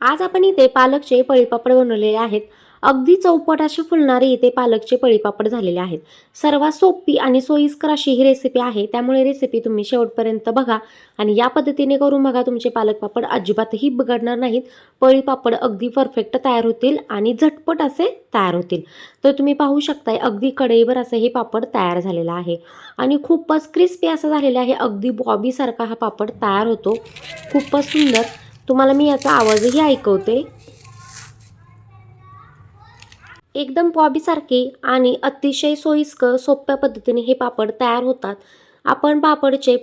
आज आपण इथे पालकचे पळीपापड बनवलेले आहेत. अगदी चौपट असे फुलणारे इथे पालकचे पळीपापड झालेले आहेत. सर्वात सोपी आणि सोयीस्कर अशी ही रेसिपी आहे. त्यामुळे रेसिपी तुम्ही शेवटपर्यंत बघा आणि या पद्धतीने करून बघा तुमचे पालक पापड अजिबातही बिघडणार नाहीत. पळीपापड अगदी परफेक्ट तयार होतील आणि झटपट असे तयार होतील. तर तुम्ही पाहू शकताय अगदी कढईवर असं हे पापड तयार झालेलं आहे. आणि खूपच क्रिस्पी असं झालेलं आहे. अगदी बॉबीसारखा हा पापड तयार होतो. खूपच सुंदर. तुम्हाला मी याचा आवाजही ऐकवते. एकदम बॉबीसारखे आणि अतिशय सोयीस्कर सोप्या पद्धतीने हे पापड तयार होतात. आपण पापडचे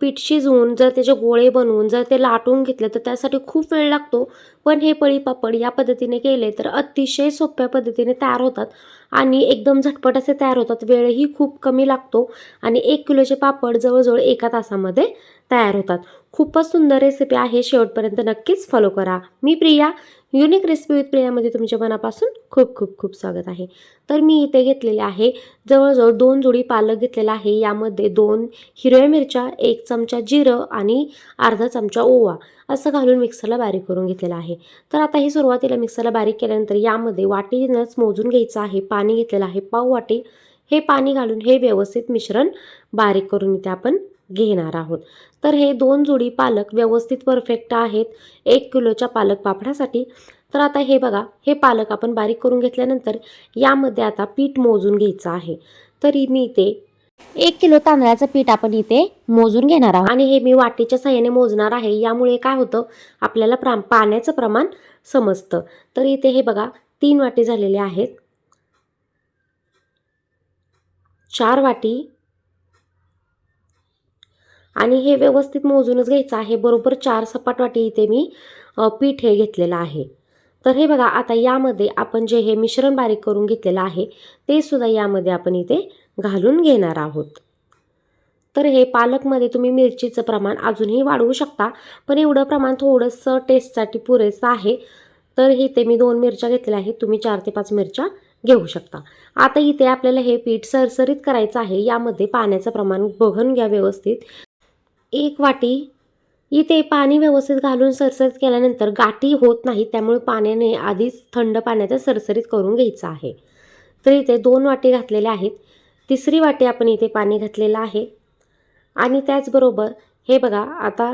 पीठ शिजवून जर त्याचे गोळे बनवून जर ते लाटून घेतले तर त्यासाठी खूप वेळ लागतो. पण हे पळी पापड या पद्धतीने केले तर अतिशय सोप्या पद्धतीने तयार होतात आणि एकदम झटपट असे तयार होतात. वेळही खूप कमी लागतो आणि एक किलोचे पापड जवळजवळ एका तासामध्ये तयार होतात. खूपच सुंदर रेसिपी आहे. शेवटपर्यंत नक्कीच फॉलो करा. मी प्रिया युनिक रेसिपी विथ प्रियामध्ये तुमच्या मनापासून खूप खूप खूप स्वागत आहे. तर मी इथे घेतलेले आहे जवळजवळ दोन जोडी पालक घेतलेला आहे. यामध्ये दोन हिरव्या मिरच्या एक चमचा जिरं आणि अर्धा चमचा ओवा असं घालून मिक्सरला बारीक करून घेतलेलं आहे. तर आता हे सुरुवातीला मिक्सरला बारीक केल्यानंतर यामध्ये वाटीनंच मोजून घ्यायचं आहे. पाणी घेतलेलं आहे पाव वाटी. हे पाणी घालून हे व्यवस्थित मिश्रण बारीक करून इथे आपण घेणार आहोत. तर हे दोन जोडी पालक व्यवस्थित परफेक्ट आहेत. एक किलोच्या पालक पापडासाठी. तर आता हे बघा हे पालक आपण बारीक करून घेतल्यानंतर यामध्ये आता पीठ मोजून घ्यायचं आहे. तरी मी इथे एक किलो तांदळाचं पीठ आपण इथे मोजून घेणार आहोत. आणि हे मी वाटीच्या साह्याने मोजणार आहे. यामुळे काय होतं आपल्याला प्रा पाण्याचं प्रमाण समजतं. तर इथे हे बघा तीन वाटी झालेले आहेत. चार वाटी आणि हे व्यवस्थित मोजूनच घ्यायचं आहे. बरोबर चार सपाट वाटी इथे मी पीठ हे घेतलेलं आहे. तर हे बघा आता यामध्ये आपण जे हे मिश्रण बारीक करून घेतलेलं आहे ते सुद्धा यामध्ये आपण इथे घालून घेणार आहोत. तर हे पालकमध्ये तुम्ही मिरचीचं प्रमाण अजूनही वाढवू शकता पण एवढं प्रमाण थोडंसं टेस्टसाठी पुरेसं आहे. तर इथे मी दोन मिरच्या घेतलेल्या आहेत तुम्ही चार ते पाच मिरच्या घेऊ शकता. आता इथे आपल्याला हे पीठ सरसरीत करायचं आहे यामध्ये पाण्याचं प्रमाण बघून घ्या व्यवस्थित. एक वाटी इथे पाणी व्यवस्थित घालून सरसरीत केल्यानंतर गाठी होत नाही त्यामुळे पाण्याने आधीच थंड पाण्याचं सरसरीत करून घ्यायचं आहे. तर इथे दोन वाटी घातलेल्या आहेत. तिसरी वाटी आपण इथे पाणी घातलेलं आहे. आणि त्याचबरोबर हे बघा आता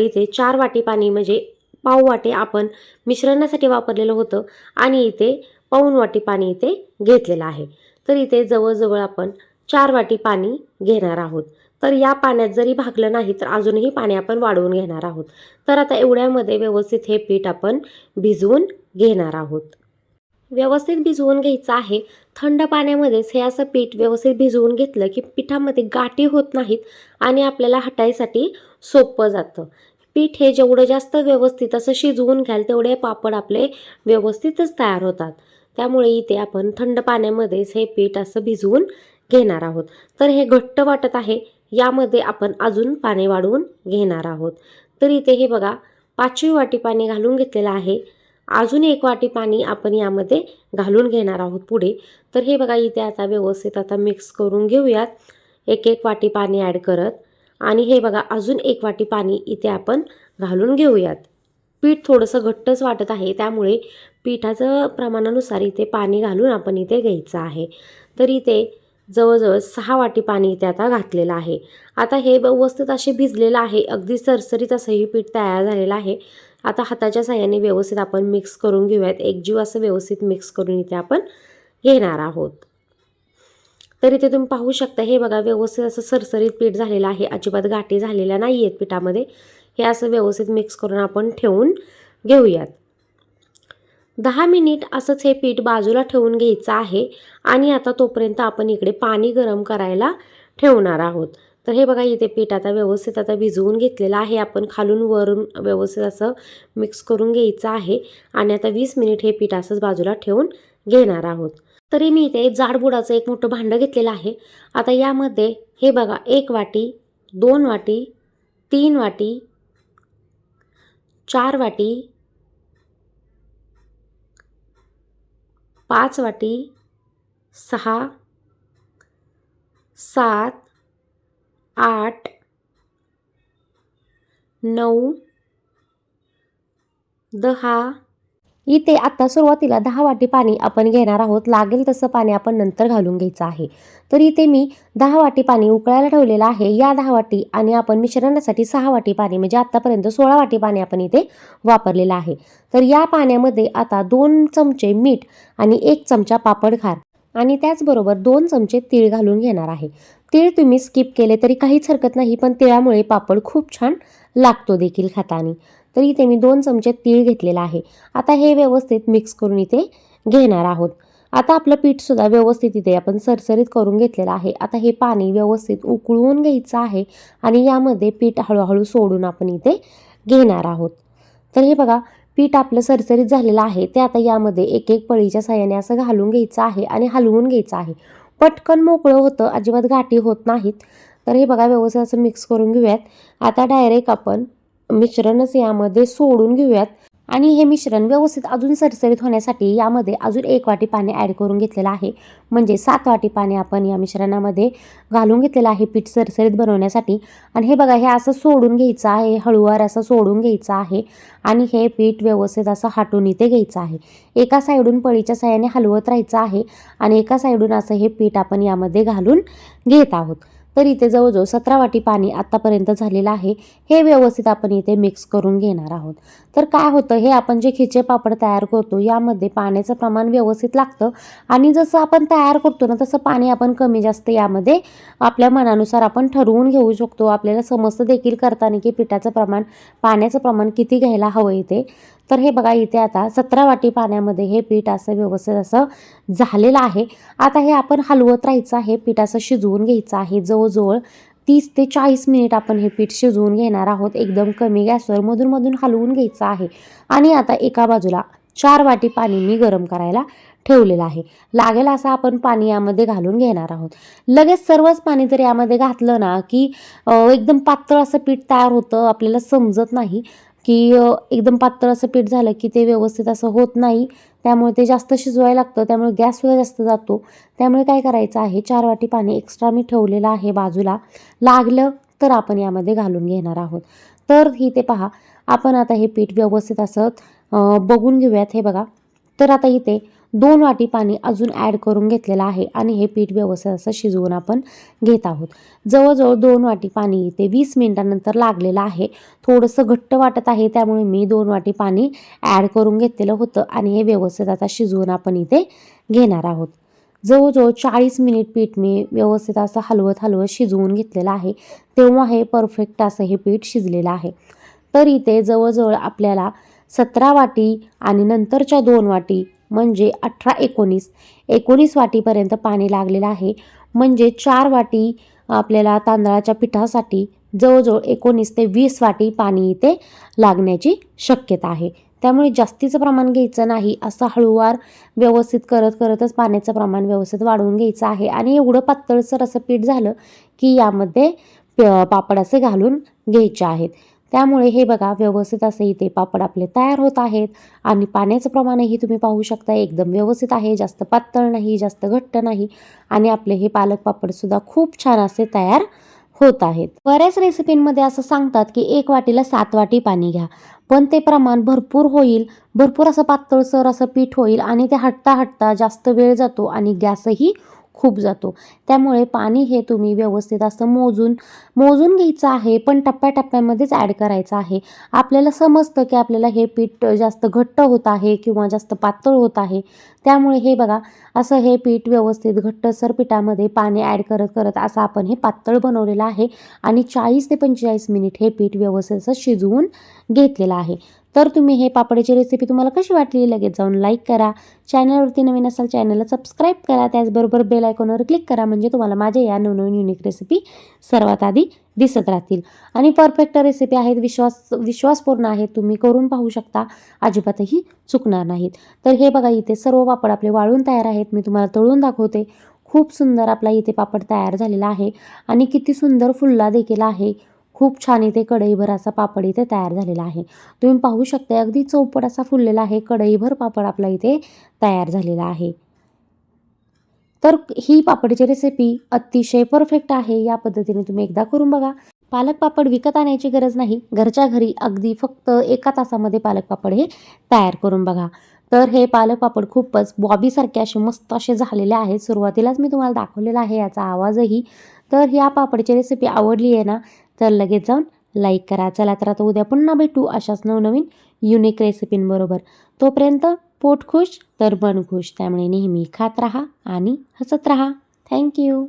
इथे चार वाटी पाणी म्हणजे पाव वाटी आपण मिश्रणासाठी वापरलेलं होतं आणि इथे पाऊन वाटी पाणी इथे घेतलेलं आहे. तर इथे जवळजवळ आपण चार वाटी पाणी घेणार आहोत. तर या पाण्यात जरी भागलं नाही तर अजूनही पाणी आपण वाढवून घेणार आहोत. तर आता एवढ्यामध्ये व्यवस्थित हे पीठ आपण भिजवून घेणार आहोत. व्यवस्थित भिजवून घ्यायचं आहे. थंड पाण्यामध्येच हे असं पीठ व्यवस्थित भिजवून घेतलं की पिठामध्ये गाठी होत नाहीत आणि आपल्याला हटायसाठी सोपं जातं. पीठ हे जेवढं जास्त व्यवस्थित असं शिजवून घ्याल तेवढे पापड आपले व्यवस्थितच तयार होतात. त्यामुळे इथे आपण थंड पाण्यामध्येच हे पीठ असं भिजवून घेणार आहोत. तर हे घट्ट वाटत आहे. यामध्ये आपण अजून पाणी वाढवून घेणार आहोत. तर इथे हे बघा पाचवी वाटी पाणी घालून घेतलेलं आहे. अजून एक वाटी पाणी आपण यामध्ये घालून घेणार आहोत पुढे. तर हे बघा इथे आता व्यवस्थित आता मिक्स करून घेऊयात. एक एक वाटी पाणी ॲड करत आणि हे बघा अजून एक वाटी पाणी इथे आपण घालून घेऊयात. पीठ थोडंसं घट्टच वाटत आहे त्यामुळे पिठाचं प्रमाणानुसार इथे पाणी घालून आपण इथे घ्यायचं आहे. तर इथे जवळजवळ सहा वाटी पाणी इथे आता घातलेलं आहे. आता हे व्यवस्थित असे भिजलेलं आहे. अगदी सरसरीत असं हे पीठ तयार झालेलं आहे. आता हाताच्या साह्याने व्यवस्थित आपण मिक्स करून घेऊयात. एकजीव असं व्यवस्थित मिक्स करून इथे आपण घेणार आहोत. तर इथे तुम्ही पाहू शकता हे बघा व्यवस्थित असं सरसरीत पीठ झालेलं आहे. अजिबात गाठी झालेल्या नाही आहेत पिठामध्ये. हे असं व्यवस्थित मिक्स करून आपण ठेवून घेऊयात. दहा मिनिट असंच हे पीठ बाजूला ठेवून घ्यायचं आहे आणि आता तोपर्यंत आपण इकडे पाणी गरम करायला ठेवणार आहोत. तर हे बघा इथे पीठ आता व्यवस्थित आता भिजवून घेतलेलं आहे. आपण खालून वरून व्यवस्थित असं मिक्स करून घ्यायचं आहे आणि आता वीस मिनिट हे पीठ असंच बाजूला ठेवून घेणार आहोत. तरी मी इथे जाडबुडाचं एक मोठं भांडं घेतलेलं आहे. आता यामध्ये हे बघा एक वाटी दोन वाटी तीन वाटी चार वाटी पाच वाटी सहा सात आठ नऊ दहा इथे आता सुरुवातीला दहा वाटी पाणी आपण घेणार आहोत. लागेल तसं पाणी आपण नंतर घालून घ्यायचं आहे. तर इथे मी दहा वाटी पाणी उकळायला ठेवलेलं आहे. या दहा वाटी आणि आपण मिश्रणासाठी सहा वाटी पाणी म्हणजे आत्तापर्यंत सोळा वाटी पाणी आपण इथे वापरलेलं आहे. तर या पाण्यामध्ये आता दोन चमचे मीठ आणि एक चमचा पापड खार आणि त्याचबरोबर दोन चमचे तीळ घालून घेणार आहे. तीळ तुम्ही स्किप केले तरी काहीच हरकत नाही पण तिळामुळे पापड खूप छान लागतो देखील खातानी. तर इथे मी दोन चमचे तीळ घेतलेला आहे. आता हे व्यवस्थित मिक्स करून इथे घेणार आहोत. आता आपलं पीठसुद्धा व्यवस्थित इथे आपण सरसरीत करून घेतलेलं आहे. आता हे पाणी व्यवस्थित उकळून घ्यायचं आहे आणि यामध्ये पीठ हळूहळू सोडून आपण इथे घेणार आहोत. तर हे बघा पीठ आपलं सरसरीत झालेलं आहे. ते आता यामध्ये एक एक पळीच्या साह्याने असं घालून घ्यायचं आहे आणि हलवून घ्यायचं आहे. पटकन मोकळं होतं अजिबात गाठी होत नाहीत. तर हे बघा व्यवस्थित असं मिक्स करून घेऊयात. आता डायरेक्ट आपण मिश्रणच यामध्ये सोडून घेऊयात. आणि हे मिश्रण व्यवस्थित अजून सरसरीत होण्यासाठी यामध्ये अजून एक वाटी पाणी ॲड करून घेतलेलं आहे. म्हणजे सात वाटी पाणी आपण या मिश्रणामध्ये घालून घेतलेलं आहे पीठ सरसरीत बनवण्यासाठी. आणि हे बघा हे असं सोडून घ्यायचं आहे. हळूवार असं सोडून घ्यायचं आहे. आणि हे पीठ व्यवस्थित असं हाटून इथे घ्यायचं आहे. एका साईडून पळीच्या साह्याने हलवत राहायचं आहे. आणि एका साईडून असं हे पीठ आपण यामध्ये घालून घेत आहोत. तर इथे जवळजवळ सतरा वाटी पाणी आत्तापर्यंत झालेलं आहे. हे व्यवस्थित आपण इथे मिक्स करून घेणार आहोत. तर काय होतं हे आपण जे खिचे पापड तयार करतो यामध्ये पाण्याचं प्रमाण व्यवस्थित लागतं. आणि जसं आपण तयार करतो ना तसं पाणी आपण कमी जास्त यामध्ये आपल्या मनानुसार आपण ठरवून घेऊ शकतो. आपल्याला समजतं देखील करताना की पिठाचं प्रमाण पाण्याचं प्रमाण किती घ्यायला हवं इथे तर हे बघा इथे आता सतरा वाटी पाण्यामध्ये हे पीठ असं व्यवस्थित असं झालेलं आहे. आता हे आपण हलवत राहायचं आहे पीठ असं शिजवून घ्यायचं आहे. जवळजवळ तीस ते चाळीस मिनिट आपण हे पीठ शिजवून घेणार आहोत. एकदम कमी गॅसवर मधून मधून हलवून घ्यायचं आहे. आणि आता एका बाजूला चार वाटी पाणी मी गरम करायला ठेवलेलं आहे. लागेल असं आपण पाणी यामध्ये घालून घेणार आहोत. लगेच सर्वच पाणी जर यामध्ये घातलं ना की एकदम पातळ असं पीठ तयार होतं आपल्याला समजत नाही. की एकदम पातळ असं पीठ झालं की ते व्यवस्थित असं होत नाही. त्यामुळे ते जास्त शिजवायला लागतं. त्यामुळे गॅससुद्धा जास्त जातो. त्यामुळे काय करायचं आहे चार वाटी पाणी एक्स्ट्रा मी ठेवलेलं आहे बाजूला. लागलं तर आपण यामध्ये घालून घेणार आहोत. तर ते पहा आपण आता हे पीठ व्यवस्थित असं बघून घेऊयात. हे बघा. तर आता इथे दोन वाटी पाणी अजून ॲड करून घेतलेलं आहे आणि हे पीठ व्यवस्थित असं शिजवून आपण घेत आहोत. जवळजवळ दोन वाटी पाणी इथे वीस मिनिटानंतर लागलेलं आहे. थोडंसं घट्ट वाटत आहे त्यामुळे मी दोन वाटी पाणी ॲड करून घेतलेलं होतं आणि हे व्यवस्थित आता शिजवून आपण इथे घेणार आहोत. जवळजवळ चाळीस मिनिट पीठ मी व्यवस्थित असं हलवत हलवत शिजवून घेतलेलं आहे. तेव्हा हे परफेक्ट असं हे पीठ शिजलेलं आहे. तर इथे जवळजवळ आपल्याला सतरा वाटी आणि नंतरच्या दोन वाटी म्हणजे अठरा एकोणीस. एकोणीस वाटीपर्यंत पाणी लागलेलं आहे. म्हणजे चार वाटी आपल्याला तांदळाच्या पिठासाठी जवळजवळ एकोणीस ते वीस वाटी पाणी इथे लागण्याची शक्यता आहे. त्यामुळे जास्तीचं प्रमाण घ्यायचं नाही असं हळूवार व्यवस्थित करत करतच पाण्याचं प्रमाण व्यवस्थित वाढवून घ्यायचं आहे. आणि एवढं पातळसर असं पीठ झालं की यामध्ये प- पापड असे घालून घ्यायचे आहेत. त्यामुळे हे बघा व्यवस्थित असे इथे पापड आपले तयार होत आहेत आणि पाण्याचं प्रमाणही तुम्ही पाहू शकता. एकदम व्यवस्थित आहे जास्त पातळ नाही जास्त घट्ट नाही आणि आपले हे पालक पापडसुद्धा खूप छान असे तयार होत आहेत. बऱ्याच रेसिपींमध्ये असं सांगतात की एक वाटीला सात वाटी पाणी घ्या पण ते प्रमाण भरपूर होईल भरपूर असं पातळसर असं पीठ होईल आणि ते हटता हटता जास्त वेळ जातो आणि गॅसही खूप जातो. त्यामुळे पाणी हे तुम्ही व्यवस्थित असं मोजून मोजून घ्यायचं आहे पण टप्प्याटप्प्यामध्येच ॲड करायचं आहे. आपल्याला समजतं की आपल्याला हे पीठ जास्त घट्ट होत आहे किंवा जास्त पातळ होत आहे. त्यामुळे हे बघा असं हे पीठ व्यवस्थित घट्टसर पिठामध्ये पाणी ॲड करत करत असं आपण हे पातळ बनवलेलं आहे आणि चाळीस ते पंचेचाळीस मिनिट हे पीठ व्यवस्थित असं शिजवून घेतलेलं आहे. तर तुम्ही हे पापडीची रेसिपी तुम्हाला कशी वाटली लगेच जाऊन लाईक करा. चॅनलवरती नवीन असाल चॅनलला सबस्क्राईब करा. त्याचबरोबर बेल आयकॉनवर क्लिक करा म्हणजे तुम्हाला माझ्या या नवनवीन युनिक रेसिपी सर्वात आधी दिसत राहतील. आणि परफेक्ट रेसिपी आहेत विश्वास विश्वासपूर्ण आहेत तुम्ही करून पाहू शकता. अजिबातही चुकणार नाहीत. तर हे बघा इथे सर्व पापड आपले वाळून तयार आहेत. मी तुम्हाला तळून दाखवते. खूप सुंदर आपला इथे पापड तयार झालेला आहे. आणि किती सुंदर फुलला देखील आहे. खूप छान इथे कढईभर असा पापड इथे तयार झालेला आहे. तुम्ही पाहू शकता अगदी चौपट असा फुललेला आहे. कढईभर पापड आपला इथे तयार झालेला आहे. तर ही पापडची रेसिपी अतिशय परफेक्ट आहे. या पद्धतीने तुम्ही एकदा करून बघा. पालक पापड विकत आणायची गरज नाही. घरच्या घरी अगदी फक्त एका तासामध्ये पालक पापड हे तयार करून बघा. तर हे पालक पापड खूपच बॉबीसारखे असे मस्त असे झालेले आहेत. सुरुवातीलाच मी तुम्हाला दाखवलेला आहे याचा आवाजही. तर ह्या पापडची रेसिपी आवडली आहे ना तर लगेच जाऊन लाईक करा. चला तर आता उद्या पुन्हा भेटू अशाच नवनवीन युनिक रेसिपींबरोबर तोपर्यंत पोट खुश तर मन खुश. त्यामुळे नेहमी खात राहा आणि हसत राहा. थँक्यू